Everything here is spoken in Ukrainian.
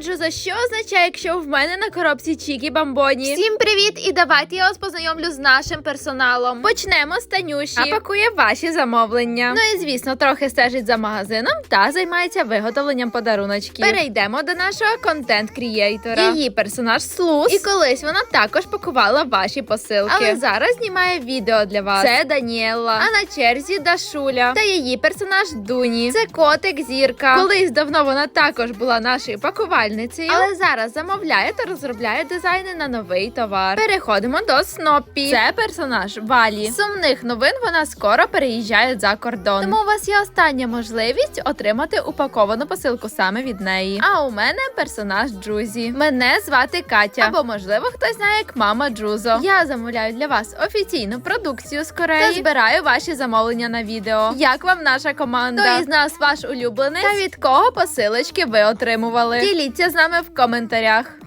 Джуза, що означає, якщо в мене на коробці Чікі Бамбоні? Всім привіт! І давайте я вас познайомлю з нашим персоналом. Почнемо з Танюші. А пакує ваші замовлення. Ну і звісно, трохи стежить за магазином та займається виготовленням подаруночків. Перейдемо до нашого контент-крієйтора. Її персонаж Слус. І колись вона також пакувала ваші посилки. Але зараз знімає відео для вас. Це Даніела. А на черзі Дашуля та її персонаж Дуні. Це котик Зірка. Колись давно вона також була нашою пакувальницею, але зараз замовляє та розробляє дизайни на новий товар. Переходимо до Сноппі. Це персонаж Валі. Сумних новин вона скоро переїжджає за кордон. Тому у вас є остання можливість отримати упаковану посилку саме від неї. А у мене персонаж Джузі. Мене звати Катя. Або можливо хтось знає як мама Джузо. Я замовляю для вас офіційну продукцію з Кореї та збираю ваші замовлення на відео. Як вам наша команда? Хто із нас ваш улюбленець? Та від кого посилочки ви отримували? Діліться з нами в коментарях.